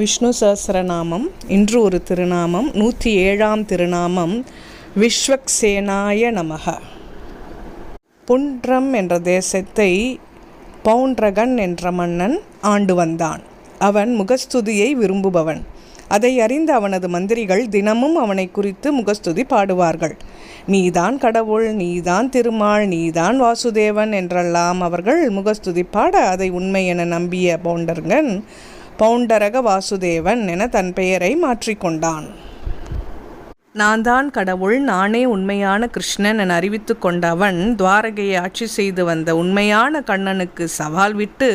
விஷ்ணு சஹசிரநாமம் இன்று ஒரு திருநாமம் நூற்றி ஏழாம் திருநாமம் விஸ்வக்சேனாய நமக. புன்றம் என்ற தேசத்தை பவுண்ட்ரகன் என்ற மன்னன் ஆண்டு வந்தான். அவன் முகஸ்துதியை விரும்புபவன். அதை அறிந்த அவனது மந்திரிகள் தினமும் அவனை குறித்து முகஸ்துதி பாடுவார்கள். நீதான் கடவுள் நீதான் திருமால் நீதான் வாசுதேவன் என்றெல்லாம் அவர்கள் முகஸ்துதி பாட அதை உண்மை என நம்பிய பவுண்டர்கன் பவுண்டரக வாசுதேவன் என தன் பெயரை மாற்றிக்கொண்டான். நான் தான் கடவுள் நானே உண்மையான கிருஷ்ணன் என அறிவித்து கொண்ட அவன் துவாரகையை ஆட்சி செய்து வந்த உண்மையான கண்ணனுக்கு சவால் விட்டு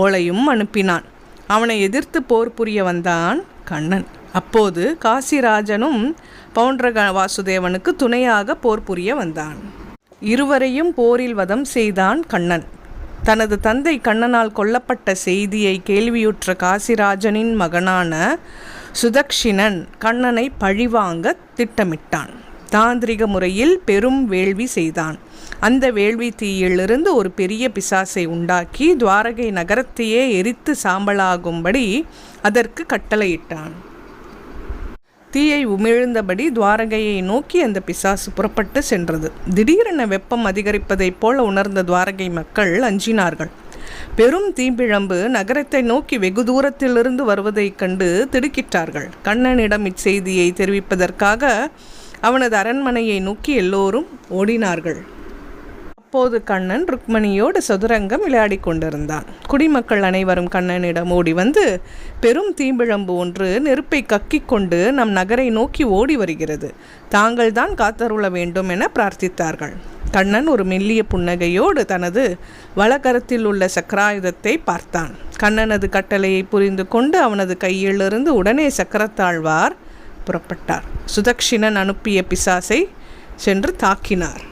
ஓலையும் அனுப்பினான். அவனை எதிர்த்து போர் புரிய வந்தான் கண்ணன். அப்போது காசிராஜனும் பவுண்டரக வாசுதேவனுக்கு துணையாக போர் புரிய வந்தான். இருவரையும் போரில் வதம் செய்தான் கண்ணன். தனது தந்தை கண்ணனால் கொல்லப்பட்ட செய்தியை கேள்வியுற்ற காசிராஜனின் மகனான சுதக்ஷிணன் கண்ணனை பழிவாங்க திட்டமிட்டான். தாந்திரிக முறையில் பெரும் வேள்வி செய்தான். அந்த வேள்வி தீயிலிருந்து ஒரு பெரிய பிசாசை உண்டாக்கி துவாரகை நகரத்தையே எரித்து சாம்பலாகும்படி அதற்கு கட்டளையிட்டான். தீயை உமிழ்ந்தபடி துவாரகையை நோக்கி அந்த பிசாசு புறப்பட்டு சென்றது. திடீரென வெப்பம் அதிகரிப்பதைப் போல உணர்ந்த துவாரகை மக்கள் அஞ்சினார்கள். பெரும் தீம்பிழம்பு நகரத்தை நோக்கி வெகு தூரத்திலிருந்து வருவதைக் கண்டு திடுக்கிட்டார்கள். கண்ணனிடம் இச்செய்தியை தெரிவிப்பதற்காக அவனது அரண்மனையை நோக்கி எல்லோரும் ஓடினார்கள். அப்போது கண்ணன் ருக்மணியோடு சதுரங்கம் விளையாடி கொண்டிருந்தான். குடிமக்கள் அனைவரும் கண்ணனிடம் ஓடி வந்து பெரும் தீம்பிழம்பு ஒன்று நெருப்பை கக்கிக் கொண்டு நம் நகரை நோக்கி ஓடி வருகிறது. தாங்கள் தான் காத்தருள வேண்டும் என பிரார்த்தித்தார்கள். கண்ணன் ஒரு மெல்லிய புன்னகையோடு தனது வலகரத்தில் உள்ள சக்கராயுதத்தை பார்த்தான். கண்ணனது கட்டளையை புரிந்து கொண்டு அவனது கையிலிருந்து உடனே சக்கரத்தாழ்வார் புறப்பட்டார். சுதக்ஷிணன் அனுப்பிய பிசாசை சென்று தாக்கினார்.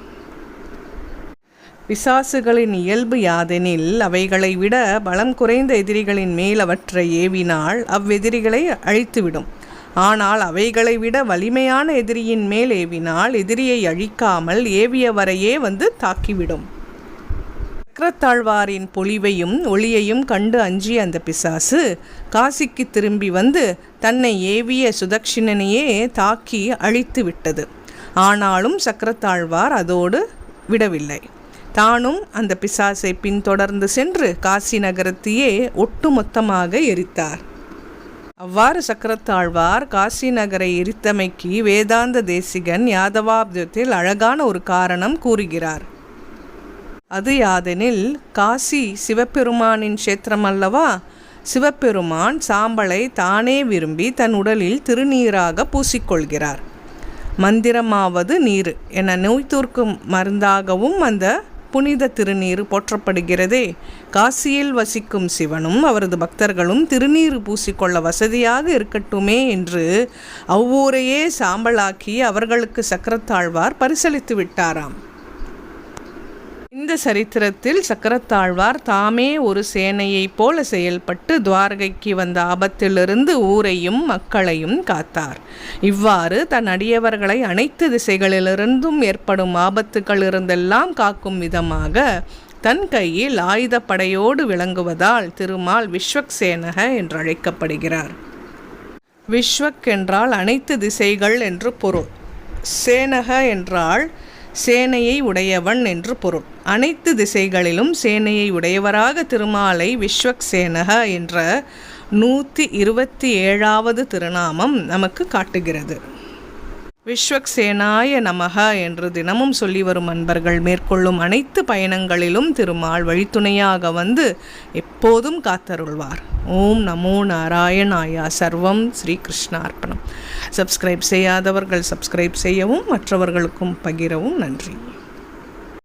பிசாசுகளின் இயல்பு யாதெனில் அவைகளை விட பலம் குறைந்த எதிரிகளின் மேல் அவற்றை ஏவினால் அவ்வெதிரிகளை அழித்துவிடும். ஆனால் அவைகளை விட வலிமையான எதிரியின் மேல் ஏவினால் எதிரியை அழிக்காமல் ஏவியவரையே வந்து தாக்கிவிடும். சக்கரத்தாழ்வாரின் பொலிவையும் ஒளியையும் கண்டு அஞ்சிய அந்த பிசாசு காசிக்கு திரும்பி வந்து தன்னை ஏவிய சுதக்ஷிணனையே தாக்கி அழித்து விட்டது ஆனாலும் சக்கரத்தாழ்வார் அதோடு விடவில்லை. தானும் அந்த பிசாசை பின்தொடர்ந்து சென்று காசி நகரத்தையே ஒட்டுமொத்தமாக எரித்தார். அவ்வாறு சக்கரத்தாழ்வார் காசி நகரை எரித்தமைக்கு வேதாந்த தேசிகன் யாதவாப்தத்தில் அழகான ஒரு காரணம் கூறுகிறார். அது யாதெனில் காசி சிவபெருமானின் க்ஷேத்திரம் அல்லவா சிவபெருமான் சாம்பலை தானே விரும்பி தன் உடலில் திருநீராக பூசிக்கொள்கிறார். மந்திரமாவது நீர் என நோய் தூர்க்கும் மருந்தாகவும் அந்த புனித திருநீர் போற்றப்படுகிறதே. காசியில் வசிக்கும் சிவனும் அவரது பக்தர்களும் திருநீர் பூசிக்கொள்ள வசதியாக இருக்கட்டுமே என்று அவ்வூரையே சாம்பலாக்கி அவர்களுக்கு சக்கரத்தாழ்வார் பரிசளித்து விட்டாராம். இந்த சரித்திரத்தில் சக்கரத்தாழ்வார் தாமே ஒரு சேனையைப் போல செயல்பட்டு துவாரகைக்கு வந்த ஆபத்திலிருந்து ஊரையும் மக்களையும் காத்தார். இவ்வாறு தன் அடியவர்களை அனைத்து திசைகளிலிருந்தும் ஏற்படும் ஆபத்துக்களிலிருந்தெல்லாம் காக்கும் விதமாக தன் கையில் ஆயுதப்படையோடு விளங்குவதால் திருமால் விஸ்வக்சேனக என்றழைக்கப்படுகிறார் விஸ்வக் என்றால் அனைத்து திசைகள் என்று பொருள். சேனக என்றால் சேனையை உடையவன் என்று பொருள். அனைத்து திசைகளிலும் சேனையை உடையவராக திருமாலை விஸ்வக்சேனக என்ற நூற்றி இருபத்தி ஏழாவது திருநாமம் நமக்கு காட்டுகிறது. விஸ்வக்சேனாய நமக என்று தினமும் சொல்லி வரும் அன்பர்கள் மேற்கொள்ளும் அனைத்து பயணங்களிலும் திருமால் வழித்துணையாக வந்து எப்போதும் காத்தருள்வார். ஓம் நமோ நாராயணாயா சர்வம் ஸ்ரீ கிருஷ்ணார்ப்பணம் சப்ஸ்கிரைப் செய்யாதவர்கள் சப்ஸ்கிரைப் செய்யவும் மற்றவர்களுக்கும் பகிரவும் நன்றி.